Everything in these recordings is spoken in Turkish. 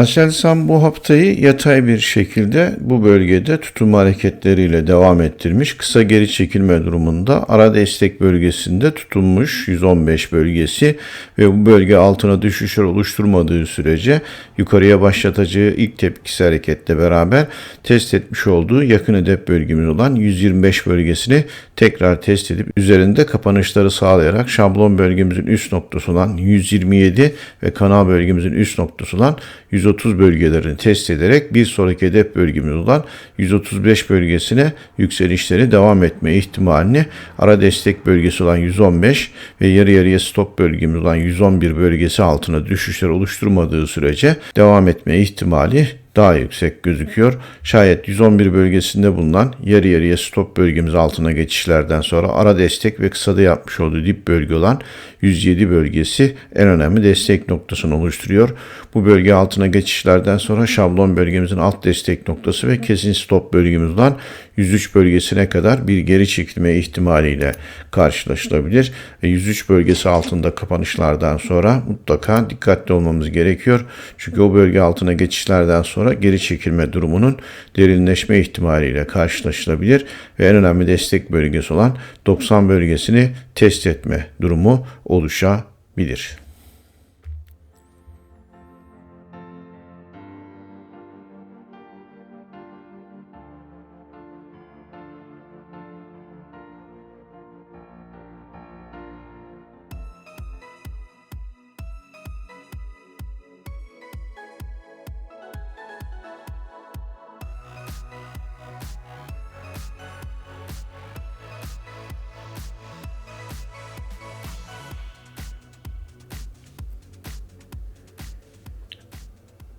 Aselsan bu haftayı yatay bir şekilde bu bölgede tutunma hareketleriyle devam ettirmiş. Kısa geri çekilme durumunda ara destek bölgesinde tutunmuş 115 bölgesi ve bu bölge altına düşüşler oluşturmadığı sürece yukarıya başlatacağı ilk tepkisi hareketle beraber test etmiş olduğu yakın hedef bölgemiz olan 125 bölgesini tekrar test edip üzerinde kapanışları sağlayarak şablon bölgemizin üst noktası olan 127 ve kanal bölgemizin üst noktası olan 130 bölgelerini test ederek bir sonraki hedef bölgemiz olan 135 bölgesine yükselişleri devam etme ihtimalini ara destek bölgesi olan 115 ve yarı yarıya stop bölgemiz olan 111 bölgesi altına düşüşler oluşturmadığı sürece devam etme ihtimali daha yüksek gözüküyor. Şayet 111 bölgesinde bulunan yarı yarıya stop bölgemiz altına geçişlerden sonra ara destek ve kısada yapmış olduğu dip bölge olan 107 bölgesi en önemli destek noktasını oluşturuyor. Bu bölge altına geçişlerden sonra şablon bölgemizin alt destek noktası ve kesin stop bölgemiz olan 103 bölgesine kadar bir geri çekilme ihtimaliyle karşılaşılabilir. Ve 103 bölgesi altında kapanışlardan sonra mutlaka dikkatli olmamız gerekiyor. Çünkü o bölge altına geçişlerden sonra geri çekilme durumunun derinleşme ihtimaliyle karşılaşılabilir ve en önemli destek bölgesi olan 90 bölgesini test etme durumu oluşabilir.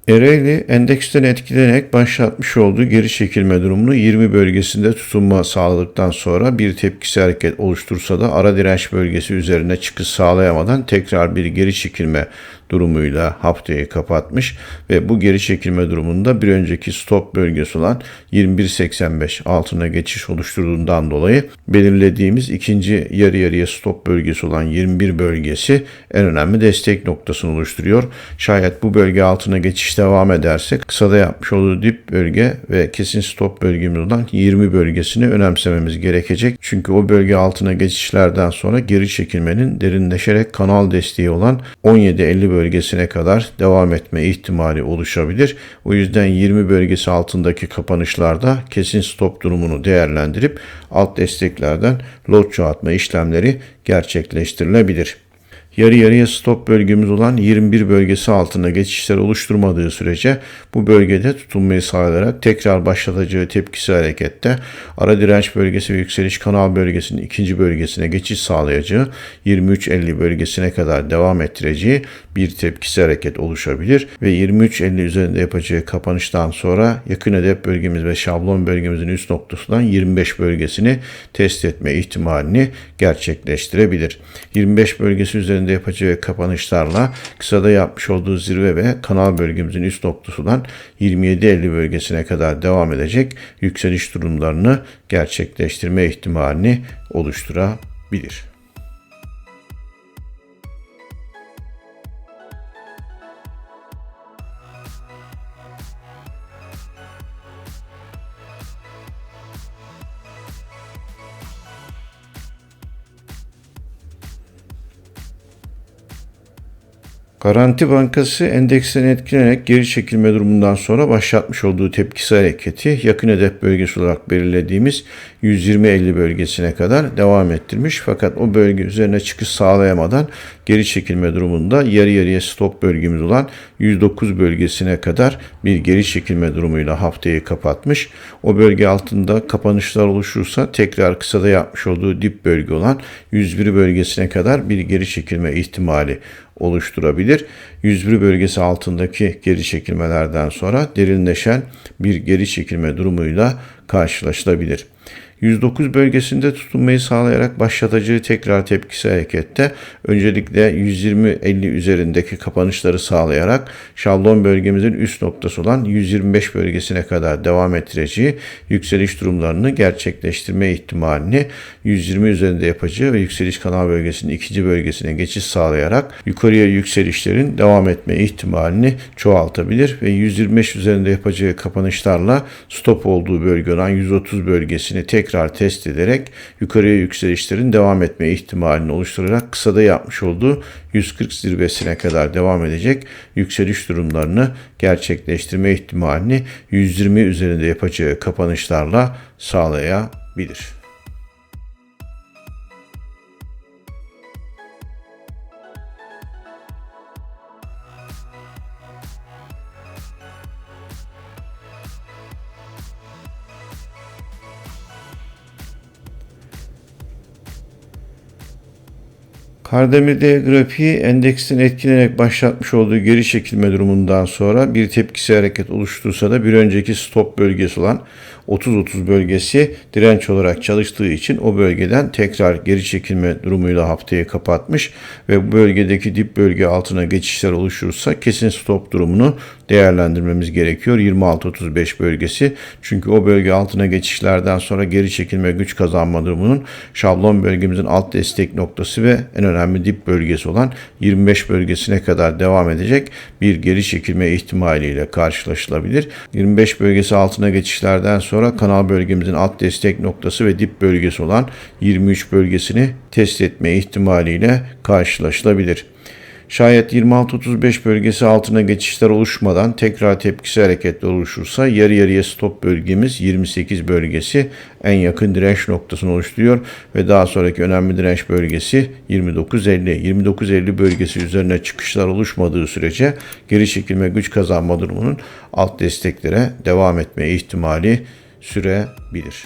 Ereğli endeksten etkilenerek başlatmış olduğu geri çekilme durumunu 20 bölgesinde tutunma sağladıktan sonra bir tepkisi hareket oluştursa da ara direnç bölgesi üzerine çıkış sağlayamadan tekrar bir geri çekilme durumuyla haftayı kapatmış ve bu geri çekilme durumunda bir önceki stop bölgesi olan 21.85 altına geçiş oluşturduğundan dolayı belirlediğimiz ikinci yarı yarıya stop bölgesi olan 21 bölgesi en önemli destek noktasını oluşturuyor. Şayet bu bölge altına geçiş devam ederse kısada yapmış olduğu dip bölge ve kesin stop bölgemiz olan 20 bölgesini önemsememiz gerekecek. Çünkü o bölge altına geçişlerden sonra geri çekilmenin derinleşerek kanal desteği olan 17.50 bölgesine kadar devam etme ihtimali oluşabilir. O yüzden 20 bölgesi altındaki kapanışlarda kesin stop durumunu değerlendirip alt desteklerden lot çoğaltma işlemleri gerçekleştirilebilir yarı yarıya stop bölgemiz olan 21 bölgesi altında geçişler oluşturmadığı sürece bu bölgede tutunmayı sağlayarak tekrar başlatacağı tepkisi harekette ara direnç bölgesi ve yükseliş kanal bölgesinin ikinci bölgesine geçiş sağlayacağı 23.50 bölgesine kadar devam ettireceği bir tepkisi hareket oluşabilir ve 23.50 üzerinde yapacağı kapanıştan sonra yakın hedef bölgemiz ve şablon bölgemizin üst noktasından 25 bölgesini test etme ihtimalini gerçekleştirebilir. 25 bölgesi üzerinde üzerinde yapacağı kapanışlarla kısada yapmış olduğu zirve ve kanal bölgemizin üst noktasından 27.50 bölgesine kadar devam edecek yükseliş durumlarını gerçekleştirme ihtimalini oluşturabilir. Garanti Bankası endeksten etkilenerek geri çekilme durumundan sonra başlatmış olduğu tepkisi hareketi yakın hedef bölgesi olarak belirlediğimiz 120-50 bölgesine kadar devam ettirmiş. Fakat o bölge üzerine çıkış sağlayamadan geri çekilme durumunda yarı yarıya stop bölgemiz olan 109 bölgesine kadar bir geri çekilme durumuyla haftayı kapatmış. O bölge altında kapanışlar oluşursa tekrar kısada yapmış olduğu dip bölge olan 101 bölgesine kadar bir geri çekilme ihtimali oluşturabilir. 101 bölgesi altındaki geri çekilmelerden sonra derinleşen bir geri çekilme durumuyla karşılaşılabilir. 109 bölgesinde tutunmayı sağlayarak başlatacağı tekrar tepkisi harekette öncelikle 120-50 üzerindeki kapanışları sağlayarak şablon bölgemizin üst noktası olan 125 bölgesine kadar devam ettireceği yükseliş durumlarını gerçekleştirme ihtimalini 120 üzerinde yapacağı ve yükseliş kanal bölgesinin ikinci bölgesine geçiş sağlayarak yukarıya yükselişlerin devam etme ihtimalini çoğaltabilir ve 125 üzerinde yapacağı kapanışlarla stop olduğu bölge olan 130 bölgesini tekrar test ederek yukarıya yükselişlerin devam etme ihtimalini oluşturarak kısada yapmış olduğu 140 zirvesine kadar devam edecek yükseliş durumlarını gerçekleştirme ihtimalini 120 üzerinde yapacağı kapanışlarla sağlayabilir. Kardemir'de grafiği endeksin etkilenerek başlatmış olduğu geri çekilme durumundan sonra bir tepkisi hareket oluştursa da bir önceki stop bölgesi olan 30-30 bölgesi direnç olarak çalıştığı için o bölgeden tekrar geri çekilme durumuyla haftayı kapatmış ve bu bölgedeki dip bölge altına geçişler oluşursa kesin stop durumunu değerlendirmemiz gerekiyor. 26-35 bölgesi. Çünkü o bölge altına geçişlerden sonra geri çekilme güç kazanma durumunun şablon bölgemizin alt destek noktası ve en önemli dip bölgesi olan 25 bölgesine kadar devam edecek bir geri çekilme ihtimaliyle karşılaşılabilir. 25 bölgesi altına geçişlerden sonra kanal bölgemizin alt destek noktası ve dip bölgesi olan 23 bölgesini test etme ihtimaliyle karşılaşılabilir. Şayet 26-35 bölgesi altına geçişler oluşmadan tekrar tepkisi hareketli oluşursa yarı yarıya stop bölgemiz 28 bölgesi en yakın direnç noktasını oluşturuyor ve daha sonraki önemli direnç bölgesi 29-50. 29-50 bölgesi üzerine çıkışlar oluşmadığı sürece geri çekilme güç kazanma durumunun alt desteklere devam etme ihtimali sürebilir.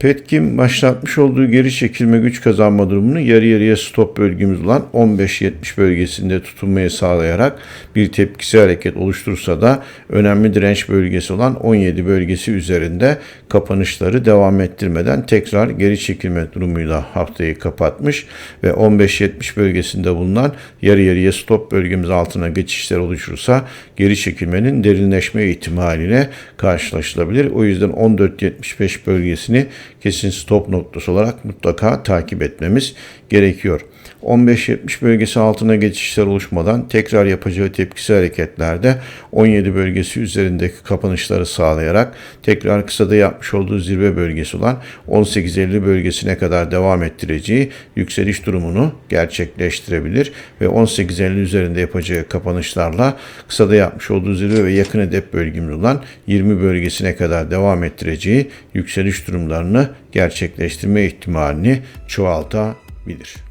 Petkim başlatmış olduğu geri çekilme güç kazanma durumunu yarı yarıya stop bölgemiz olan 15-70 bölgesinde tutunmayı sağlayarak bir tepkisi hareket oluştursa da önemli direnç bölgesi olan 17 bölgesi üzerinde kapanışları devam ettirmeden tekrar geri çekilme durumuyla haftayı kapatmış ve 15-70 bölgesinde bulunan yarı yarıya stop bölgemiz altına geçişler oluşursa geri çekilmenin derinleşme ihtimaliyle karşılaşılabilir. O yüzden 14-75 bölgesini kesin stop noktası olarak mutlaka takip etmemiz gerekiyor. 15-70 bölgesi altına geçişler oluşmadan tekrar yapacağı tepkisi hareketlerde 17 bölgesi üzerindeki kapanışları sağlayarak tekrar kısada yapmış olduğu zirve bölgesi olan 18-50 bölgesine kadar devam ettireceği yükseliş durumunu gerçekleştirebilir ve 18-50 üzerinde yapacağı kapanışlarla kısada yapmış olduğu zirve ve yakın hedef bölgemiz olan 20 bölgesine kadar devam ettireceği yükseliş durumlarını gerçekleştirme ihtimalini çoğaltabilir.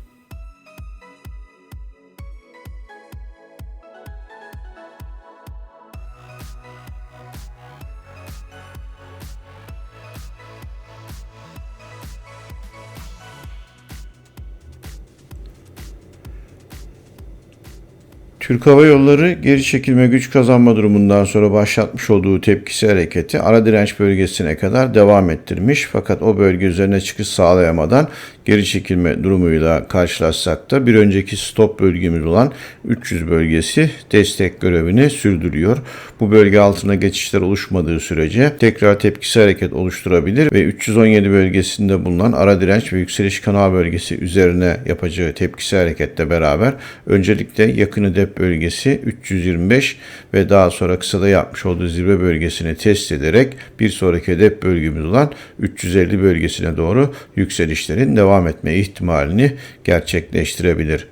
Türk Hava Yolları geri çekilme güç kazanma durumundan sonra başlatmış olduğu tepkisi hareketi ara direnç bölgesine kadar devam ettirmiş. Fakat o bölge üzerine çıkış sağlayamadan geri çekilme durumuyla karşılaşsak da bir önceki stop bölgemiz olan 300 bölgesi destek görevini sürdürüyor. Bu bölge altına geçişler oluşmadığı sürece tekrar tepkisi hareket oluşturabilir ve 317 bölgesinde bulunan ara direnç ve yükseliş kanal bölgesi üzerine yapacağı tepkisi hareketle beraber öncelikle yakın bölgesi 325 ve daha sonra kısada yapmış olduğu zirve bölgesini test ederek bir sonraki hedef bölgemiz olan 350 bölgesine doğru yükselişlerin devam etme ihtimalini gerçekleştirebilir.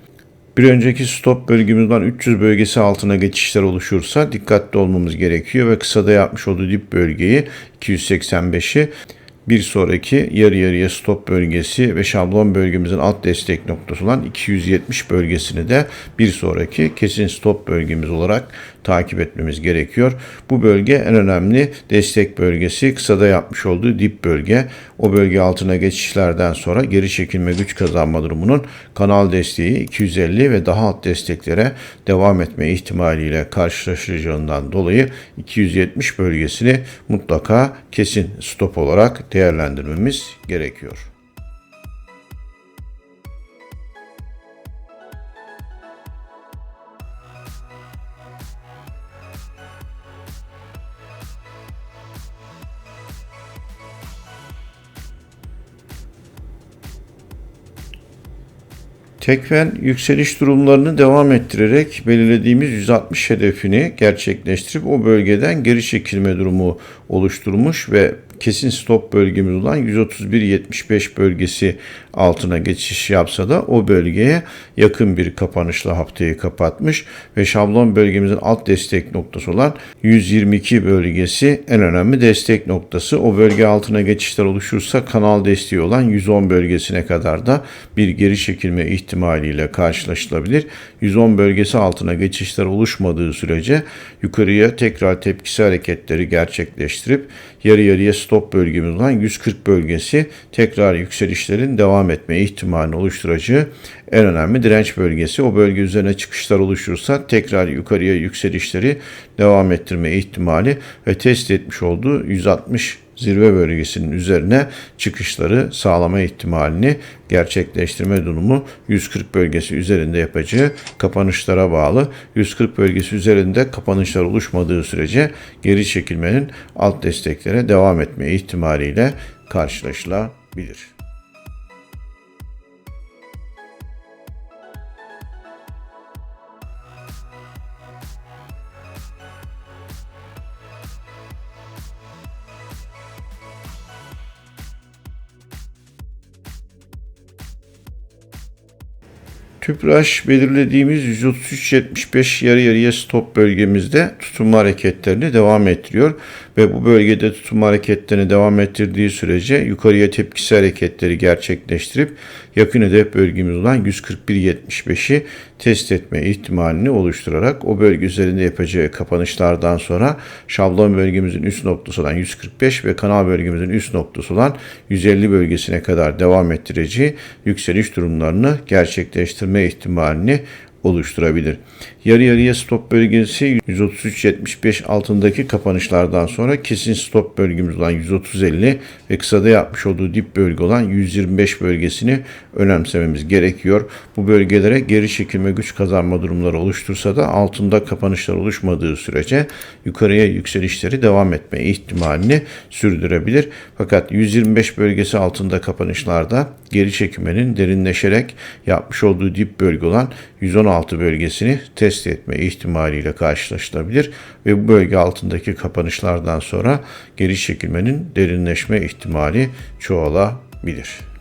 Bir önceki stop bölgemiz olan 300 bölgesi altına geçişler oluşursa dikkatli olmamız gerekiyor ve kısada yapmış olduğu dip bölgeyi 285'i bir sonraki yarı yarıya stop bölgesi ve şablon bölgemizin alt destek noktası olan 270 bölgesini de bir sonraki kesin stop bölgemiz olarak takip etmemiz gerekiyor. Bu bölge en önemli destek bölgesi. Kısada yapmış olduğu dip bölge. O bölge altına geçişlerden sonra geri çekilme güç kazanma durumunun kanal desteği 250 ve daha alt desteklere devam etme ihtimaliyle karşılaşacağından dolayı 270 bölgesini mutlaka kesin stop olarak değerlendirmemiz gerekiyor. Tekfen yükseliş durumlarını devam ettirerek belirlediğimiz 160 hedefini gerçekleştirip o bölgeden geri çekilme durumu oluşturmuş ve kesin stop bölgemiz olan 131.75 bölgesi altına geçiş yapsa da o bölgeye yakın bir kapanışla haftayı kapatmış ve şablon bölgemizin alt destek noktası olan 122 bölgesi en önemli destek noktası. O bölge altına geçişler oluşursa kanal desteği olan 110 bölgesine kadar da bir geri çekilme ihtimaliyle karşılaşılabilir. 110 bölgesi altına geçişler oluşmadığı sürece yukarıya tekrar tepkisi hareketleri gerçekleştirip yarı yarıya stop bölgemiz olan 140 bölgesi tekrar yükselişlerin devam etme ihtimalini oluşturacağı en önemli direnç bölgesi. O bölge üzerine çıkışlar oluşursa tekrar yukarıya yükselişleri devam ettirme ihtimali ve test etmiş olduğu 160 zirve bölgesinin üzerine çıkışları sağlama ihtimalini gerçekleştirme durumu 140 bölgesi üzerinde yapacağı kapanışlara bağlı. 140 bölgesi üzerinde kapanışlar oluşmadığı sürece geri çekilmenin alt desteklere devam etme ihtimaliyle karşılaşılabilir. Tüpraş belirlediğimiz 133.75 yarı yarıya stop bölgemizde tutunma hareketlerini devam ettiriyor. Ve bu bölgede tutunma hareketlerini devam ettirdiği sürece yukarıya tepkisi hareketleri gerçekleştirip yakın hedef bölgemiz olan 141.75'i test etme ihtimalini oluşturarak o bölge üzerinde yapacağı kapanışlardan sonra şablon bölgemizin üst noktası olan 145 ve kanal bölgemizin üst noktası olan 150 bölgesine kadar devam ettireceği yükseliş durumlarını gerçekleştirme ihtimalini oluşturabilir. Yarı yarıya stop bölgesi 133.75 altındaki kapanışlardan sonra kesin stop bölgemiz olan 130.50 ve kısada yapmış olduğu dip bölge olan 125 bölgesini önemsememiz gerekiyor. Bu bölgelere geri çekilme güç kazanma durumları oluştursa da altında kapanışlar oluşmadığı sürece yukarıya yükselişleri devam etme ihtimalini sürdürebilir. Fakat 125 bölgesi altında kapanışlarda geri çekilmenin derinleşerek yapmış olduğu dip bölge olan 116 bölgesini test etme ihtimaliyle karşılaşılabilir ve bu bölge altındaki kapanışlardan sonra geri çekilmenin derinleşme ihtimali çoğalabilir.